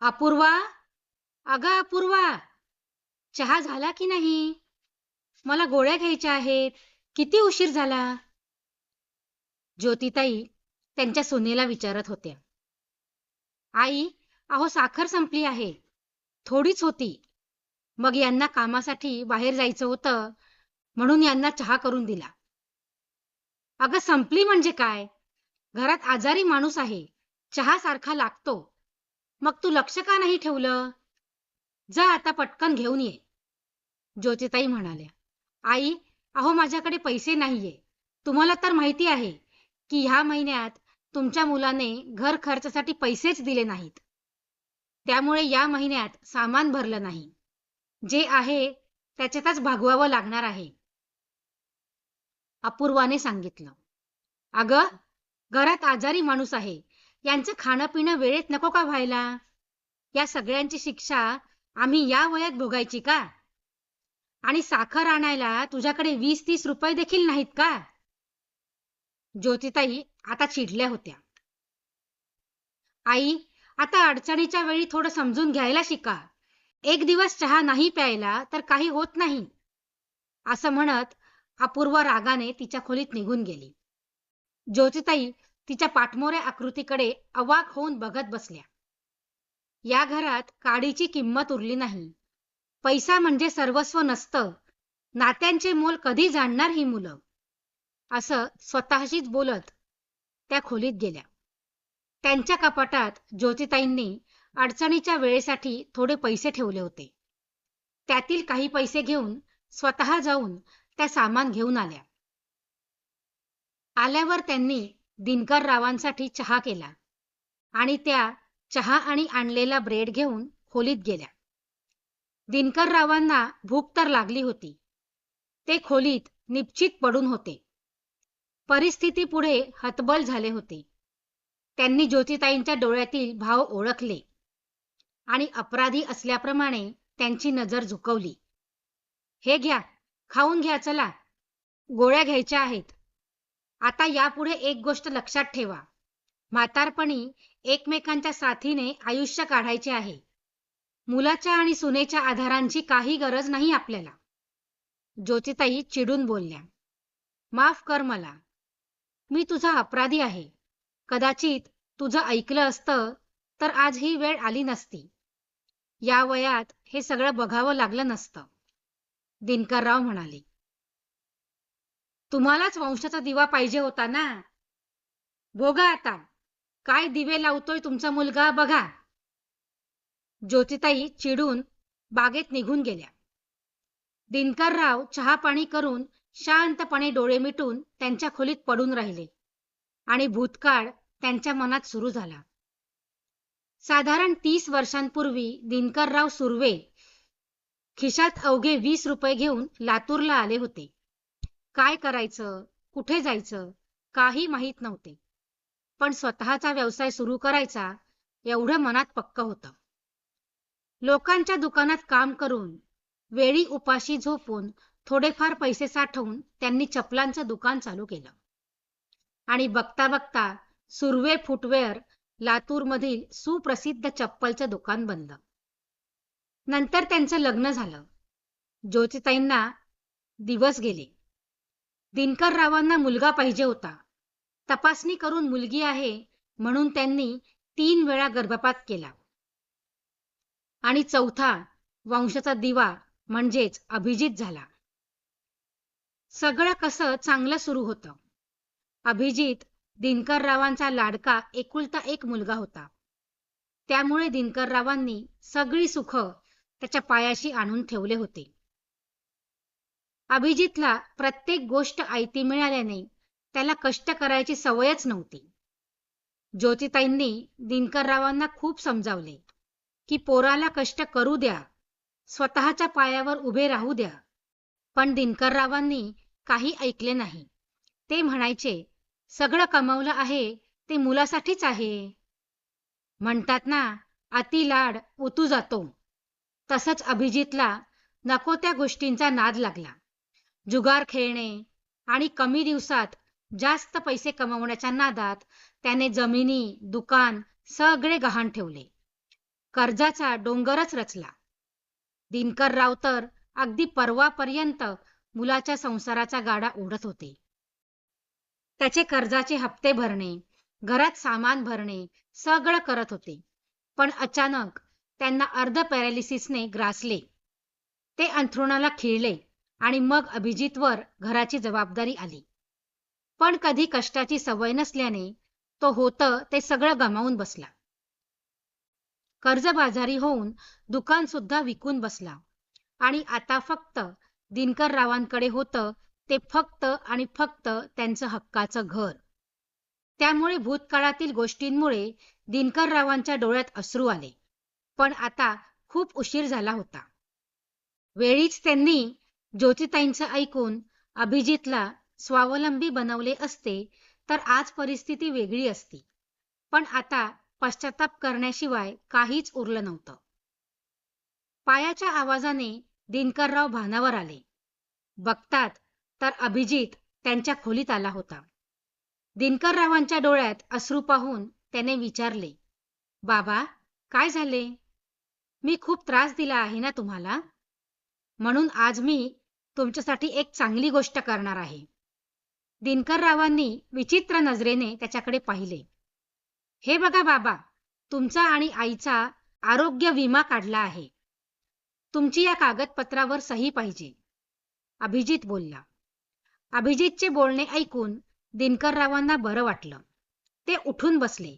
अपूर्वा? अगं अपूर्वा चहा झाला की नाही? मला गोळ्या घ्यायच्या आहेत. किती उशीर झाला? ज्योतिताई त्यांच्या सुनेला विचारत होत्या. आई अहो साखर संपली आहे. थोडीच होती. मग यांना कामासाठी बाहेर जायचं होतं म्हणून यांना चहा करून दिला. अगं संपली म्हणजे काय? घरात आजारी माणूस आहे. चहा सारखा लागतो. मग तू लक्ष का नाही ठेवलं? जा आता पटकन घेऊन ये. ज्योतिताई म्हणाल्या आई अहो माझ्याकडे पैसे नाहीये. तुम्हाला तर माहिती आहे की ह्या महिन्यात तुमच्या मुलाने घर खर्चासाठी पैसेच दिले नाहीत. त्यामुळे या महिन्यात सामान भरलं नाही. जे आहे त्याच्यातच भागवावं लागणार आहे. अपूर्वाने सांगितलं अगं घरात आजारी माणूस आहे. यांचं खाणं पिणं वेळेत नको का व्हायला? या सगळ्यांची शिक्षा आम्ही या वयात भोगायची का? आणि साखर आणायला तुझ्याकडे वीस तीस रुपये देखील नाहीत का? ज्योतिताई आता चिडल्या होत्या. आई आता अडचणीच्या वेळी थोडं समजून घ्यायला शिका. एक दिवस चहा नाही प्यायला तर काही होत नाही. असं म्हणत अपूर्व रागाने तिच्या खोलीत निघून गेली. ज्योतिताई तिच्या पाठमोऱ्या आकृतीकडे अवाक होऊन बघत बसल्या. या घरात काडीची किंमत उरली नाही. पैसा म्हणजे सर्वस्व नसतं. नात्यांचे मोल कधी जाणणार ही मुलं? असं स्वतःशीच बोलत त्या खोलीत गेल्या. त्यांच्या कपाटात ज्योतिताईंनी अडचणीच्या वेळेसाठी थोडे पैसे ठेवले होते. त्यातील काही पैसे घेऊन स्वतः जाऊन त्या सामान घेऊन आल्या. आल्यावर त्यांनी दिनकर रावांसाठी चहा केला आणि त्या चहा आणि आणलेला ब्रेड घेऊन खोलीत गेल्या. दिनकर रावांना भूक तर लागली होती. ते खोलीत निश्चित पडून होते. परिस्थिती पुढे हतबल झाले होते. त्यांनी ज्योतिताईंच्या डोळ्यातील भाव ओळखले आणि अपराधी असल्याप्रमाणे त्यांची नजर झुकवली. हे घ्या खाऊन घ्या चला. गोळ्या घ्यायच्या आहेत. आता यापुढे एक गोष्ट लक्षात ठेवा. म्हातारपणी एकमेकांच्या साथीने आयुष्य काढायचे आहे. मुलाच्या आणि सुनेच्या आधारांची काही गरज नाही आपल्याला. ज्योतिताई चिडून बोलल्या माफ कर मला. मी तुझा अपराधी आहे. कदाचित तुझं ऐकलं असतं तर आज ही वेळ आली नसती. या वयात हे सगळं बघावं लागलं नसतं. दिनकरराव म्हणाले तुम्हालाच वंशाचा दिवा पाहिजे होता ना? भोगा आता. काय दिवे लावतोय तुमचा मुलगा? बघा. ज्योतिताई चिडून बागेत निघून गेल्या. दिनकरराव चहा पाणी करून शांतपणे डोळे मिटून त्यांच्या खोलीत पडून राहिले आणि भूतकाळ त्यांच्या मनात सुरू झाला. साधारण तीस वर्षांपूर्वी दिनकरराव सुर्वे खिशात अवघे वीस रुपये घेऊन लातूरला आले होते. काय करायचं? कुठे जायचं? काही माहीत नव्हते. पण स्वतःचा व्यवसाय सुरू करायचा एवढं मनात पक्क होतं. लोकांच्या दुकानात काम करून वेळी उपाशी झोपून थोडेफार पैसे साठवून त्यांनी चपलांचं दुकान चालू केलं. आणि बघता बघता सुर्वे फुटवेअर लातूरमधील सुप्रसिद्ध चप्पलचं दुकान बनलं. नंतर त्यांचं लग्न झालं. ज्योतिताईंना दिवस गेले. दिनकररावांना मुलगा पाहिजे होता. तपासणी करून मुलगी आहे म्हणून त्यांनी तीन वेळा गर्भपात केला. आणि चौथा वंशाचा दिवा म्हणजेच अभिजित झाला. सगळं कसं चांगलं सुरू होतं. अभिजित दिनकररावांचा लाडका एकुलता एक मुलगा होता. त्यामुळे दिनकररावांनी सगळी सुख त्याच्या पायाशी आणून ठेवले होते. अभिजितला प्रत्येक गोष्ट आयती मिळाल्याने त्याला कष्ट करायची सवयच नव्हती. ज्योतिताईंनी दिनकररावांना खूप समजावले की पोराला कष्ट करू द्या स्वतःच्या पायावर उभे राहू द्या. पण दिनकररावांनी काही ऐकले नाही. ते म्हणायचे सगळं कमवलं आहे ते मुलासाठीच आहे. म्हणतात ना अति लाड उतू जातो. तसंच अभिजितला नको त्या गोष्टींचा नाद लागला. जुगार खेळणे आणि कमी दिवसात जास्त पैसे कमवण्याच्या नादात त्याने जमिनी दुकान सगळे गहाण ठेवले. कर्जाचा डोंगरच रचला. दिनकर राव तर अगदी परवापर्यंत मुलाच्या संसाराचा गाडा ओढत होते. त्याचे कर्जाचे हप्ते भरणे घरात सामान भरणे सगळं करत होते. पण अचानक त्यांना अर्ध पॅरालिसिसने ग्रासले. ते अंथरुणाला खिळले. आणि मग अभिजितवर घराची जबाबदारी आली. पण कधी कष्टाची सवय नसल्याने तो होतं ते सगळं गमावून बसला. कर्जबाजारी होऊन दुकान सुद्धा विकून बसला. आणि आता फक्त दिनकररावांकडे होतं ते फक्त आणि फक्त त्यांचं हक्काचं घर. त्यामुळे भूतकाळातील गोष्टींमुळे दिनकररावांच्या डोळ्यात अश्रू आले. पण आता खूप उशीर झाला होता. वेळीच त्यांनी ज्योतिताईंचं ऐकून अभिजितला स्वावलंबी बनवले असते तर आज परिस्थिती वेगळी असती. पण आता पश्चाताप करण्याशिवाय काहीच उरलं नव्हतं. पायाच्या आवाजाने दिनकरराव भानावर आले. बघतात तर अभिजित त्यांच्या खोलीत आला होता. दिनकररावांच्या डोळ्यात अश्रू पाहून त्याने विचारले बाबा काय झाले? मी खूप त्रास दिला आहे ना तुम्हाला? म्हणून आज मी तुमच्यासाठी एक चांगली गोष्ट करणार आहे. दिनकररावांनी विचित्र नजरेने त्याच्याकडे पाहिले. हे बघा बाबा तुमचा आणि आईचा आरोग्य विमा काढला आहे. तुमची या कागदपत्रावर सही पाहिजे. अभिजित बोलला. अभिजितचे बोलणे ऐकून दिनकररावांना बरं वाटलं. ते उठून बसले.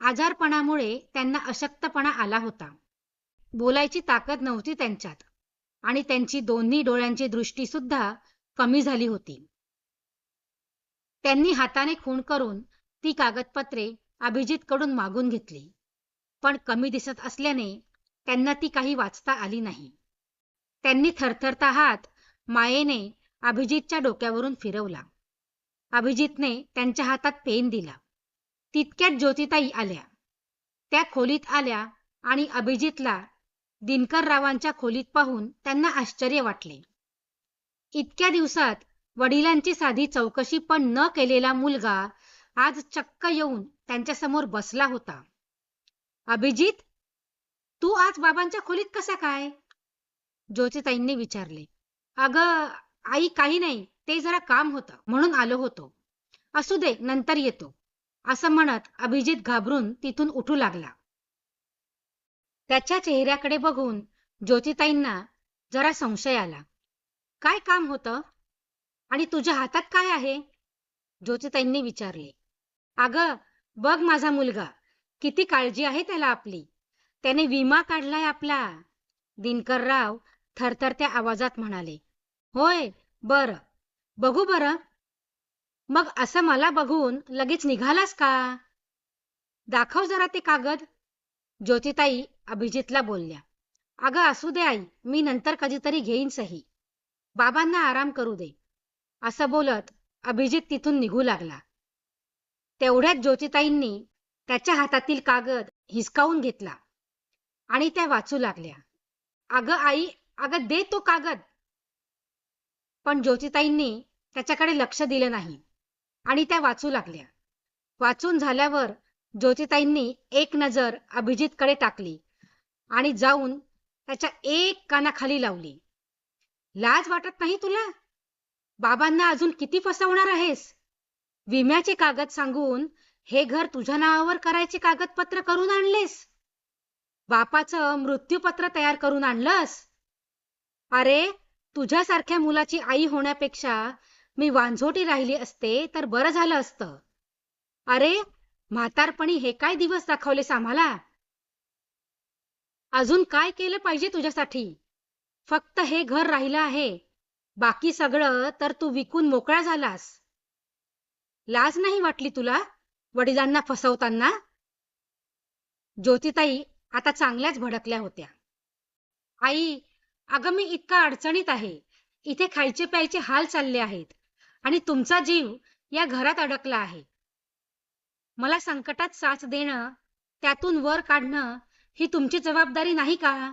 आजारपणामुळे त्यांना अशक्तपणा आला होता. बोलायची ताकद नव्हती त्यांच्यात. आणि त्यांची दोन्ही डोळ्यांची दृष्टी सुद्धा कमी झाली होती. त्यांनी हाताने खूण करून ती कागदपत्रे अभिजितकडून मागून घेतली. पण कमी दिसत असल्याने त्यांना ती काही वाचता आली नाही. त्यांनी थरथरता हात मायेने अभिजितच्या डोक्यावरून फिरवला. अभिजितने त्यांच्या हातात पेन दिला. तितक्यात ज्योतिताई आल्या. त्या खोलीत आल्या आणि अभिजितला दिनकररावांच्या खोलीत पाहून त्यांना आश्चर्य वाटले. इतक्या दिवसात वडिलांची साधी चौकशी पण न केलेला मुलगा आज चक्क येऊन त्यांच्यासमोर बसला होता. अभिजित तू आज बाबांच्या खोलीत कसा काय? ज्योतिताईंनी विचारले. अग आई काही नाही ते जरा काम होतं म्हणून आलो होतो. असू दे नंतर येतो. असं म्हणत अभिजित घाबरून तिथून उठू लागला. त्याच्या चेहऱ्याकडे बघून ज्योतिताईंना जरा संशय आला. काय काम होतं? आणि तुझ्या हातात काय आहे? ज्योतिताईंनी विचारले. अगं बघ माझा मुलगा. किती काळजी आहे त्याला आपली. त्याने विमा काढलाय आपला. दिनकरराव थरथरत्या आवाजात म्हणाले. होय बर. बघू बरं. मग असं मला बघून लगेच निघालास का? दाखव जरा ते कागद. ज्योतिताई अभिजितला बोलल्या अगं असू दे आई मी नंतर कधीतरी घेईन सही. बाबांना आराम करू दे. असं बोलत अभिजित तिथून निघू लागला. तेवढ्यात ज्योतिताईंनी त्याच्या हातातील कागद हिसकावून घेतला आणि त्या वाचू लागल्या. अगं आई अगं दे तो कागद. पण ज्योतिताईंनी त्याच्याकडे लक्ष दिलं नाही आणि त्या वाचू लागल्या. वाचून झाल्यावर ज्योतिताईंनी एक नजर अभिजितकडे टाकली आणि जाऊन त्याच्या एक कानाखाली लावली. लाज वाटत नाही तुला? बाबांना अजून किती फसवणार आहेस? विम्याचे कागद सांगून हे घर तुझ्या नावावर करायचे कागदपत्र करून आणलेस? बापाचं मृत्यूपत्र तयार करून आणलंस? अरे तुझ्यासारख्या मुलाची आई होण्यापेक्षा मी वांझोटी राहिली असते तर बरं झालं असतं. अरे म्हातारपणी हे काय दिवस दाखवलेस आम्हाला? अजून काय केलं पाहिजे तुझ्यासाठी? फक्त हे घर राहिलं आहे. बाकी सगळं तर तू विकून मोकळा झालास. लाज नाही वाटली तुला वडिलांना फसवताना? ज्योतिताई आता चांगल्याच भडकल्या होत्या. आई अगं मी इतका अडचणीत आहे. इथे खायचे प्यायचे हाल चालले आहेत आणि तुमचा जीव या घरात अडकला आहे. मला संकटात साथ देणं त्यातून वर काढणं ही तुमची जबाबदारी नाही का?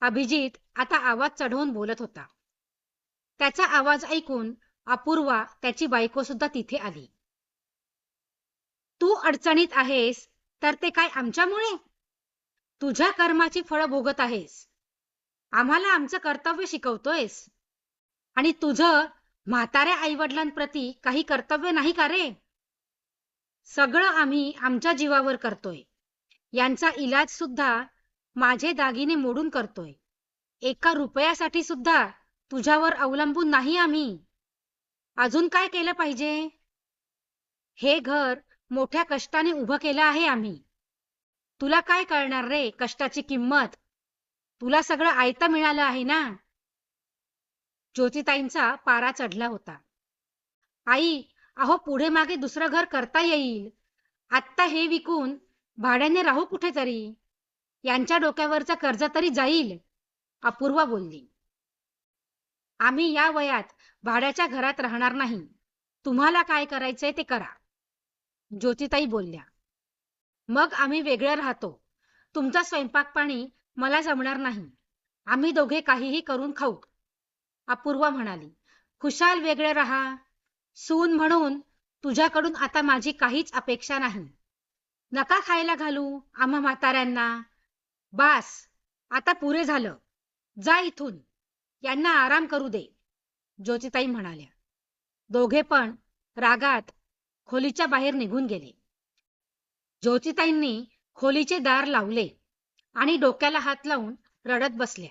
अभिजित आता आवाज चढवून बोलत होता. त्याचा आवाज ऐकून अपूर्वा त्याची बायको सुद्धा तिथे आली. तू अडचणीत आहेस तर ते काय आमच्यामुळे? तुझ्या कर्माची फळं भोगत आहेस. आम्हाला आमचं कर्तव्य शिकवतोयस. आणि तुझं म्हाताऱ्या आईवडिलांप्रती काही कर्तव्य नाही का रे? सगळं आम्ही आमच्या जीवावर करतोय. यांचा इलाज सुद्धा माझे दागिने मोडून करतोय. एका रुपयासाठी सुद्धा तुझ्यावर अवलंबून नाही आम्ही. अजून काय केलं पाहिजे? हे घर मोठ्या कष्टाने उभं केलं आहे आम्ही. तुला काय कळणार रे कष्टाची किंमत? तुला सगळं आयतं मिळालं आहे ना? ज्योतिताईंचा पारा चढला होता. आई अहो पुढे मागे दुसरं घर करता येईल. आत्ता हे विकून भाड्याने राहू कुठेतरी यांच्या डोक्यावरचं कर्ज तरी जाईल. अपूर्वा बोलली. आम्ही या वयात भाड्याच्या घरात राहणार नाही. तुम्हाला काय करायचंय ते करा. ज्योतिताई बोलल्या. मग आम्ही वेगळं राहतो. तुमचा स्वयंपाक पाणी मला जमणार नाही. आम्ही दोघे काहीही करून खाऊ. अपूर्वा म्हणाली. खुशाल वेगळे राहा. सून म्हणून तुझ्याकडून आता माझी काहीच अपेक्षा नाही. नका खायला घालू आम्हा म्हाताऱ्यांना. बास आता पुरे झालं. जा इथून. यांना आराम करू दे ज्योतिताई म्हणाल्या. दोघे पण रागात खोलीच्या बाहेर निघून गेले. ज्योतिताईंनी खोलीचे दार लावले आणि डोक्याला हात लावून रडत बसल्या.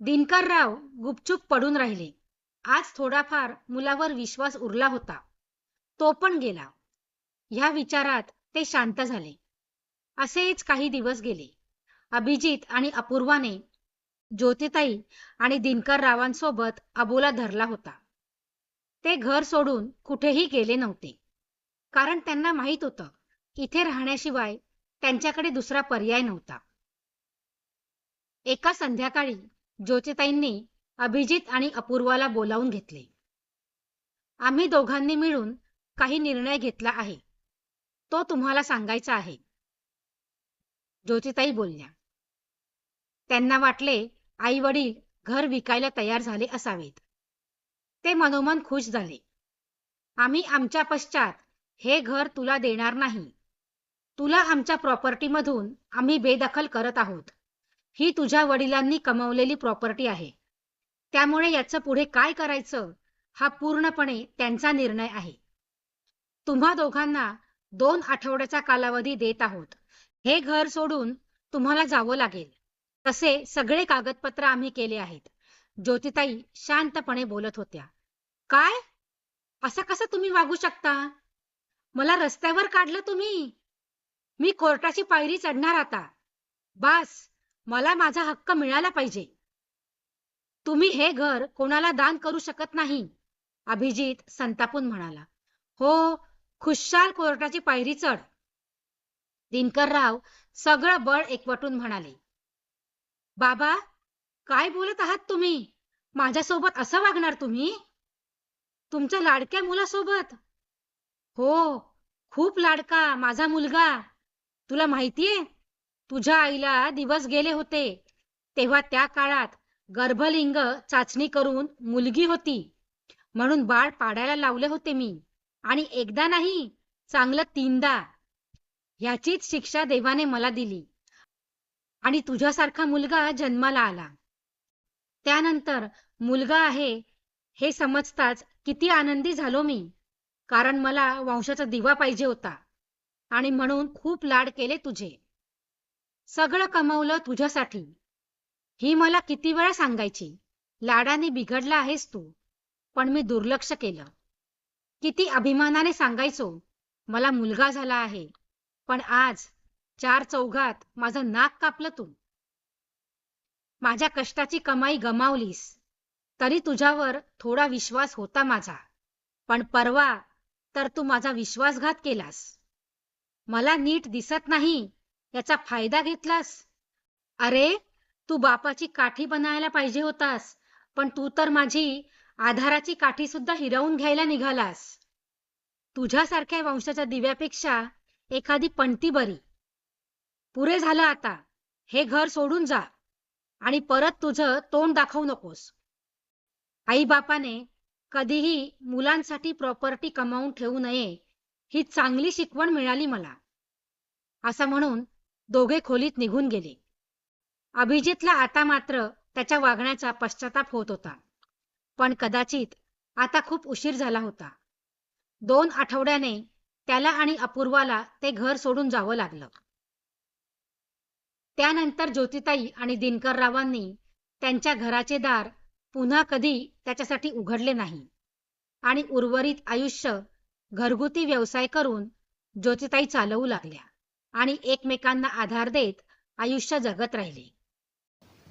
दिनकरराव गुपचूप पडून राहिले. आज थोडाफार मुलावर विश्वास उरला होता. तो पण गेला. ह्या विचारात ते शांत झाले. असेच काही दिवस गेले. अभिजित आणि अपूर्वाने ज्योतिताई आणि दिनकररावांसोबत अबोला धरला होता. ते घर सोडून कुठेही गेले नव्हते. कारण त्यांना माहीत होतं इथे राहण्याशिवाय त्यांच्याकडे दुसरा पर्याय नव्हता. एका संध्याकाळी ज्योतिताईंनी अभिजित आणि अपूर्वाला बोलावून घेतले. आम्ही दोघांनी मिळून काही निर्णय घेतला आहे. तो तुम्हाला सांगायचा आहे. ज्योतिताई बोलल्या. त्यांना वाटले आई वडील घर विकायला तयार झाले असावेत. ते मनोमन खुश झाले. आम्ही आमच्या पश्चात हे घर तुला देणार नाही. तुला आमच्या प्रॉपर्टीमधून आम्ही बेदखल करत आहोत. ही तुझ्या वडिलांनी कमवलेली प्रॉपर्टी आहे. त्यामुळे याचं पुढे काय करायचं हा पूर्णपणे त्यांचा निर्णय आहे. तुम्हा दोघांना दोन आठवड्याचा कालावधी देत आहोत. हे घर सोडून तुम्हाला जावं लागेल. तसे सगळे कागदपत्र आम्ही केले आहेत. ज्योतिताई शांतपणे बोलत होत्या. काय? असं कसं तुम्ही वागू शकता? मला रस्त्यावर काढलं तुम्ही. मी कोर्टाची पायरी चढणार आता. बास मला माझा हक्क मिळाला पाहिजे. तुम्ही हे घर कोणाला दान करू शकत नाही? अभिजित संतापून म्हणाला. हो खुशाल कोर्टाची पायरी चढ. दिनकरराव सगळं बळ एकवटून म्हणाले. बाबा काय बोलत आहात तुम्ही? माझ्यासोबत असं वागणार तुम्ही? तुमच्या लाडक्या मुलासोबत? हो खूप लाडका माझा मुलगा. तुला माहितीये तुझ्या आईला दिवस गेले होते. तेव्हा त्या काळात गर्भलिंग चाचणी करून मुलगी होती. म्हणून बाळ पाडायला लावले होते मी. आणि एकदा नाही चांगलं तीनदा. ह्याचीच शिक्षा देवाने मला दिली. आणि तुझ्यासारखा मुलगा जन्माला आला. त्यानंतर मुलगा आहे हे समजताच किती आनंदी झालो मी. कारण मला वंशाचा दिवा पाहिजे होता. आणि म्हणून खूप लाड केले तुझे. सगळं कमवलं तुझ्यासाठी. ही मला किती वेळा सांगायची? लाडाने बिघडला आहेस तू. पण मी दुर्लक्ष केलं. किती अभिमानाने सांगायचो मला मुलगा झाला आहे. पण आज चार चौघात माझं नाक कापलं तू. माझ्या कष्टाची कमाई गमावलीस. तरी तुझ्यावर थोडा विश्वास होता माझा. पण परवा तर तू माझा विश्वासघात केलास. मला नीट दिसत नाही याचा फायदा घेतलास? अरे तू बापाची काठी बनायला पाहिजे होतास पण तू तर माझी आधाराची काठी सुद्धा हिरावून घ्यायला निघालास. तुझ्यासारख्या वंशाच्या दिव्यापेक्षा एखादी पणती बरी. पुरे झालं आता. हे घर सोडून जा. आणि परत तुझं तोंड दाखवू नकोस. आई बापाने कधीही मुलांसाठी प्रॉपर्टी कमावून ठेवू नये ही चांगली शिकवण मिळाली मला. असं म्हणून दोघे खोलीत निघून गेले. अभिजितला आता मात्र त्याच्या वागण्याचा पश्चाताप होत होता. पण कदाचित आता खूप उशीर झाला होता. दोन आठवड्याने त्याला आणि अपूर्वाला ते घर सोडून जावं लागलं. त्यानंतर ज्योतिताई आणि दिनकररावांनी त्यांच्या घराचे दार पुन्हा कधी त्याच्यासाठी उघडले नाही. आणि उर्वरित आयुष्य घरगुती व्यवसाय करून ज्योतिताई चालवू लागल्या आणि एकमेकांना आधार देत आयुष्य जगत राहिले.